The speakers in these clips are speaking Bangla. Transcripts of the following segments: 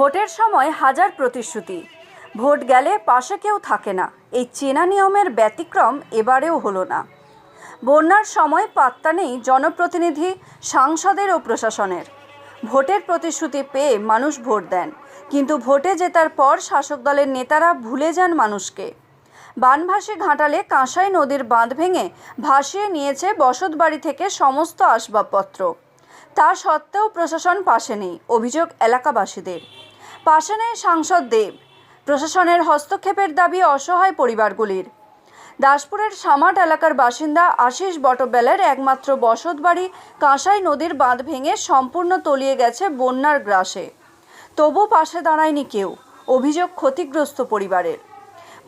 ভোটের সময় হাজার প্রতিশ্রুতি। ভোট গেলে পাশে কেউ থাকে না। এই চেনা নিয়মের ব্যতিক্রম এবারেও হলো না। বন্যার সময় পাত্তা নেই জনপ্রতিনিধি, সাংসদের ও প্রশাসনের। ভোটের প্রতিশ্রুতি পেয়ে মানুষ ভোট দেন, কিন্তু ভোটে জেতার পর শাসক দলের নেতারা ভুলে যান মানুষকে। বানভাসী ঘাটালে কাঁসাই নদীর বাঁধ ভেঙে ভাসিয়ে নিয়েছে বসতবাড়ি থেকে সমস্ত আসবাবপত্র। তা সত্ত্বেও প্রশাসন পাশে নেই, অভিযোগ এলাকাবাসীদের। পাশে নেই সাংসদ দেব। প্রশাসনের হস্তক্ষেপের দাবি অসহায় পরিবারগুলির। দাসপুরের সামাট এলাকার বাসিন্দা আশিস বটবেলের একমাত্র বসতবাড়ি কাঁসাই নদীর বাঁধ ভেঙে সম্পূর্ণ তলিয়ে গেছে বন্যার গ্রাসে। তবু পাশে দাঁড়ায়নি কেউ, অভিযোগ ক্ষতিগ্রস্ত পরিবারের।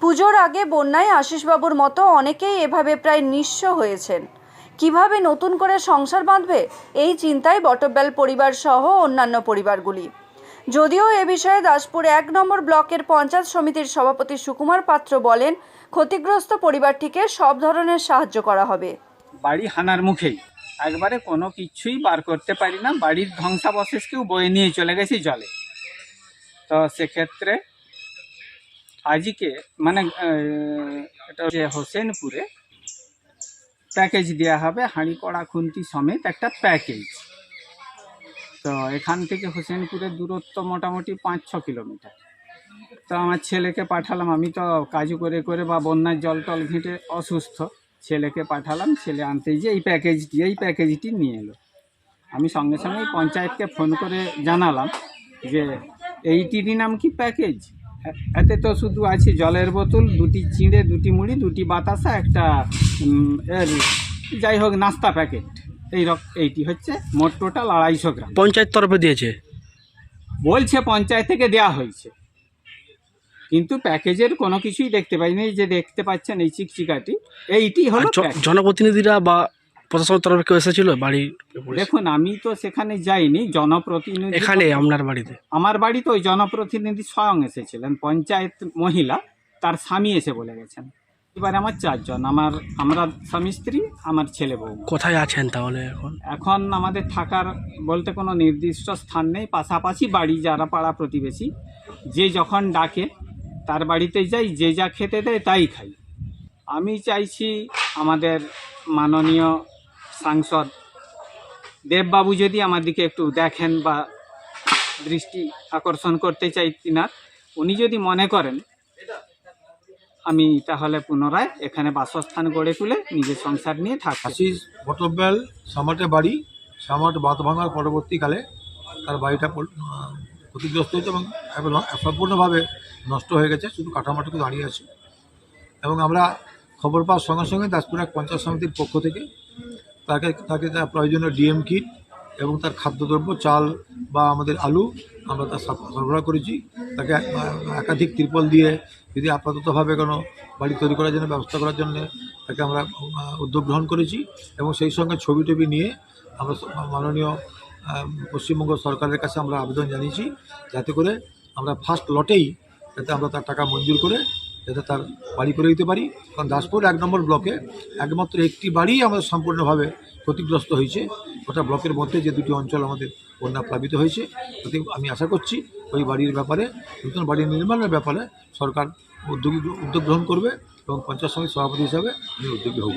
পুজোর আগে বন্যায় আশিসবাবুর মতো অনেকেই এভাবে প্রায় নিঃস্ব হয়েছেন। কীভাবে নতুন করে সংসার বাঁধবে, এই চিন্তায় বটবেল পরিবার সহ অন্যান্য পরিবারগুলি। যদিও এ বিষয়ে দাসপুর এক নম্বর ব্লকের পঞ্চায়েত সমিতির সভাপতি সুকুমার পাত্র বলেন, ক্ষতিগ্রস্ত পরিবারটিকে সব ধরনের সাহায্য করা হবে। বাড়ি হানার মুখেই। একবারে কোনো কিছুই বার করতে পারি না। বাড়ির ধ্বংসাবশেষকেও বয়ে নিয়ে চলে গেছি জলে। তো সেক্ষেত্রে আজকে মানে এটা যে হোসেনপুরে প্যাকেজ দেওয়া হবে হাঁড়ি কড়া খুন্তি সমেত একটা প্যাকেজ। তো এখান থেকে হোসেনপুরের দূরত্ব মোটামুটি পাঁচ ছ কিলোমিটার। তো আমার ছেলেকে পাঠালাম, আমি তো কাজ করে করে বা বন্যার জল টল ঘেঁটে অসুস্থ, ছেলেকে পাঠালাম, ছেলে আনতে যে এই প্যাকেজটি এই প্যাকেজটি নিয়ে এলো। আমি সঙ্গে সঙ্গে পঞ্চায়েতকে ফোন করে জানালাম যে এইটিরই নাম কি প্যাকেজ এতে তো শুধু আছে জলের বোতল, দুটি চিঁড়ে, দুটি মুড়ি, দুটি বাতাসা, একটা যাই হোক, নাস্তা প্যাকেট এই এইটি হচ্ছে মোট টোটাল আড়াইশো গ্রাম। পঞ্চায়েত তরফে দিয়েছে? বলছে পঞ্চায়েত থেকে দেয়া হয়েছে। কিন্তু প্যাকেজের কোনো কিছুই দেখতে পাইনি। যে দেখতে পাচ্ছেন এই চিকচিকাটি এইটি হলো জনপ্রতিনিধিরা বা প্রশাসনের তরফে কেউ এসেছিল? বাড়ি দেখুন আমি তো সেখানে যাইনি। জনপ্রতিনিধি এখানে আপনার বাড়িতে? আমার বাড়িতে ওই জনপ্রতিনিধি স্বয়ং এসেছিলেন। পঞ্চায়েত মহিলা তার স্বামী এসে বলে গেছেন। এবার আমার চারজন আমার আমরা স্বামী স্ত্রী আমার ছেলে বউ। কোথায় আছেন তাহলে এখন? এখন আমাদের থাকার বলতে কোনো নির্দিষ্ট স্থান নেই পাশাপাশি বাড়ি যারা পাড়া প্রতিবেশী যে যখন ডাকে তার বাড়িতে যাই যে যা খেতে দেয় তাই খাই। আমি চাইছি আমাদের মাননীয় সাংসদ দেববাবু যদি আমার দিকে একটু দেখেন বা দৃষ্টি আকর্ষণ করতে চাই তিনার উনি যদি মনে করেন আমি তাহলে পুনরায় এখানে বাসস্থান গড়ে তুলে নিজের সংসার নিয়ে থাকছি আশিস বটবেল সামাটে বাড়ি। সামাট বাঁধ ভাঙার পরবর্তীকালে তার বাড়িটা ক্ষতিগ্রস্ত হয়েছে এবং সম্পূর্ণভাবে নষ্ট হয়ে গেছে, শুধু কাঠামোটুকু দাঁড়িয়ে আছে। এবং আমরা খবর পাওয়ার সঙ্গে সঙ্গে দাসপুর এক পঞ্চায়েত সমিতির পক্ষ থেকে তাকে তাকে তার প্রয়োজনীয় ডিএম কিট এবং তার খাদ্যদ্রব্য, চাল বা আমাদের আলু আমরা তার সরবরাহ করেছি। তাকে একাধিক ত্রিপল দিয়ে যদি আপাততভাবে কোনো বাড়ি তৈরি করার জন্য, ব্যবস্থা করার জন্য তাকে আমরা উদ্যোগ গ্রহণ করেছি এবং সেই সঙ্গে ছবি টবি নিয়ে আমরা মাননীয় পশ্চিমবঙ্গ সরকারের কাছে আমরা আবেদন জানিয়েছি যাতে করে আমরা ফার্স্ট লটেই যাতে আমরা তার টাকা মঞ্জুর করে যাতে তার বাড়ি করে দিতে পারি। কারণ দাসপুর এক নম্বর ব্লকে একমাত্র একটি বাড়ি আমাদের সম্পূর্ণভাবে ক্ষতিগ্রস্ত হয়েছে। গোটা ব্লকের মধ্যে যে দুটি অঞ্চল আমাদের বন্যা প্লাবিত হয়েছে আমি আশা করছি ওই বাড়ির ব্যাপারে, নতুন বাড়ি নির্মাণের ব্যাপারে সরকার উদ্যোগী, উদ্যোগ গ্রহণ করবে এবং পঞ্চায়েত সমিতির সভাপতি হিসাবে আমি উদ্যোগী হব।